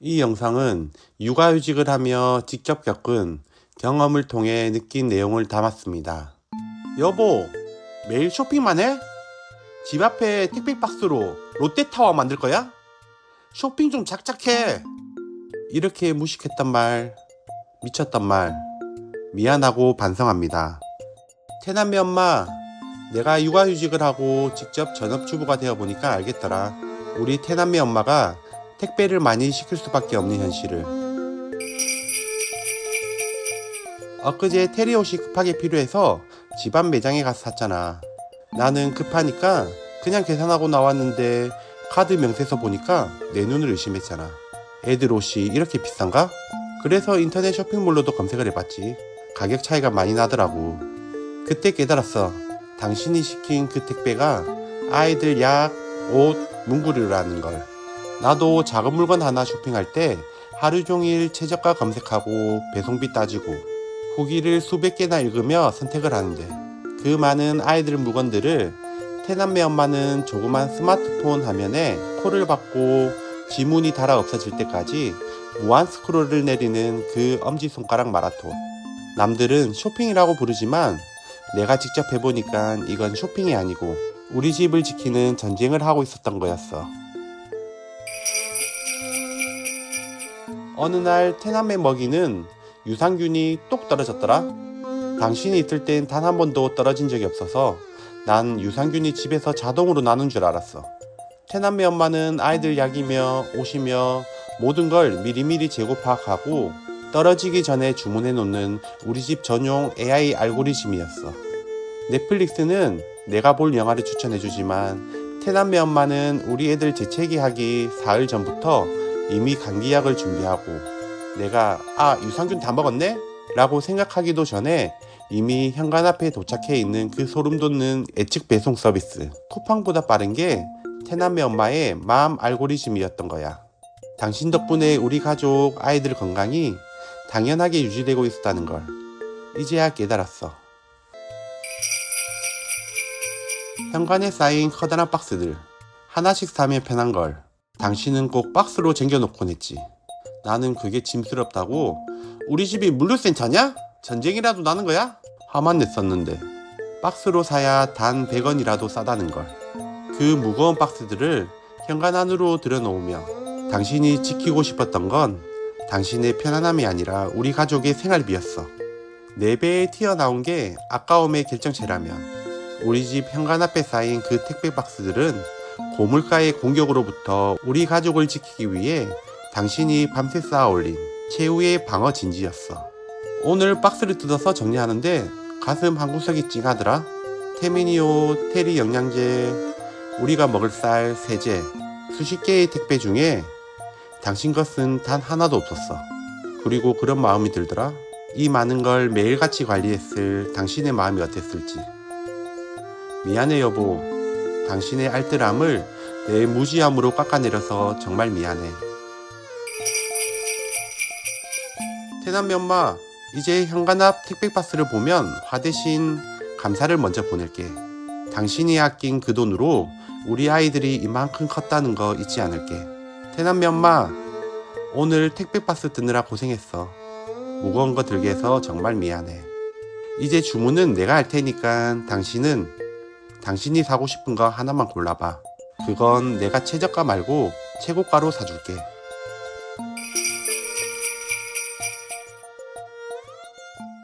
이 영상은 육아휴직을 하며 직접 겪은 경험을 통해 느낀 내용을 담았습니다. 여보, 매일 쇼핑만 해? 집 앞에 택배 박스로 롯데타워 만들 거야? 쇼핑 좀 작작해! 이렇게 무식했단 말, 미쳤단 말, 미안하고 반성합니다. 태남매 엄마, 내가 육아휴직을 하고 직접 전업주부가 되어 보니까 알겠더라. 우리 태남매 엄마가 택배를 많이 시킬 수밖에 없는 현실을. 엊그제 테리 옷이 급하게 필요해서 집안 매장에 가서 샀잖아. 나는 급하니까 그냥 계산하고 나왔는데 카드 명세서 보니까 내 눈을 의심했잖아. 애들 옷이 이렇게 비싼가? 그래서 인터넷 쇼핑몰로도 검색을 해봤지. 가격 차이가 많이 나더라고. 그때 깨달았어. 당신이 시킨 그 택배가 아이들 약, 옷, 문구류라는 걸. 나도 작은 물건 하나 쇼핑할 때 하루 종일 최저가 검색하고 배송비 따지고 후기를 수백 개나 읽으며 선택을 하는데 그 많은 아이들 물건들을 태남매 엄마는 조그만 스마트폰 화면에 콜을 받고 지문이 달아 없어질 때까지 무한 스크롤을 내리는 그 엄지손가락 마라톤. 남들은 쇼핑이라고 부르지만 내가 직접 해보니까 이건 쇼핑이 아니고 우리 집을 지키는 전쟁을 하고 있었던 거였어. 어느 날 태남매 먹이는 유산균이 똑 떨어졌더라. 당신이 있을 땐 단 한 번도 떨어진 적이 없어서 난 유산균이 집에서 자동으로 나눈 줄 알았어. 태남매 엄마는 아이들 약이며 옷이며 모든 걸 미리미리 재고 파악하고 떨어지기 전에 주문해 놓는 우리 집 전용 AI 알고리즘이었어. 넷플릭스는 내가 볼 영화를 추천해 주지만 태남매 엄마는 우리 애들 재채기 하기 사흘 전부터 이미 감기약을 준비하고 내가 아 유산균 다 먹었네? 라고 생각하기도 전에 이미 현관 앞에 도착해 있는 그 소름 돋는 예측 배송 서비스 쿠팡보다 빠른 게 태남매 엄마의 마음 알고리즘이었던 거야. 당신 덕분에 우리 가족 아이들 건강이 당연하게 유지되고 있었다는 걸 이제야 깨달았어. 현관에 쌓인 커다란 박스들 하나씩 사면 편한 걸 당신은 꼭 박스로 쟁겨놓곤 했지. 나는 그게 짐스럽다고 우리 집이 물류센터냐? 전쟁이라도 나는 거야? 화만 냈었는데 박스로 사야 단 100원이라도 싸다는 걸. 그 무거운 박스들을 현관 안으로 들여놓으며 당신이 지키고 싶었던 건 당신의 편안함이 아니라 우리 가족의 생활비였어. 네 배에 튀어나온 게 아까움의 결정체라면 우리 집 현관 앞에 쌓인 그 택배 박스들은 고물가의 공격으로부터 우리 가족을 지키기 위해 당신이 밤새 쌓아 올린 최후의 방어 진지였어. 오늘 박스를 뜯어서 정리하는데 가슴 한 구석이 찡하더라. 태민이옷, 테리 영양제, 우리가 먹을 쌀, 세제, 수십 개의 택배 중에 당신 것은 단 하나도 없었어. 그리고 그런 마음이 들더라. 이 많은 걸 매일같이 관리했을 당신의 마음이 어땠을지. 미안해 여보. 당신의 알뜰함을 내 무지함으로 깎아내려서 정말 미안해. 태남매 엄마, 이제 현관 앞 택배 박스를 보면 화 대신 감사를 먼저 보낼게. 당신이 아낀 그 돈으로 우리 아이들이 이만큼 컸다는 거 잊지 않을게. 태남매 엄마, 오늘 택배 박스 뜯느라 고생했어. 무거운 거 들게 해서 정말 미안해. 이제 주문은 내가 할 테니까 당신은 당신이 사고 싶은 거 하나만 골라봐. 그건 내가 최저가 말고 최고가로 사줄게.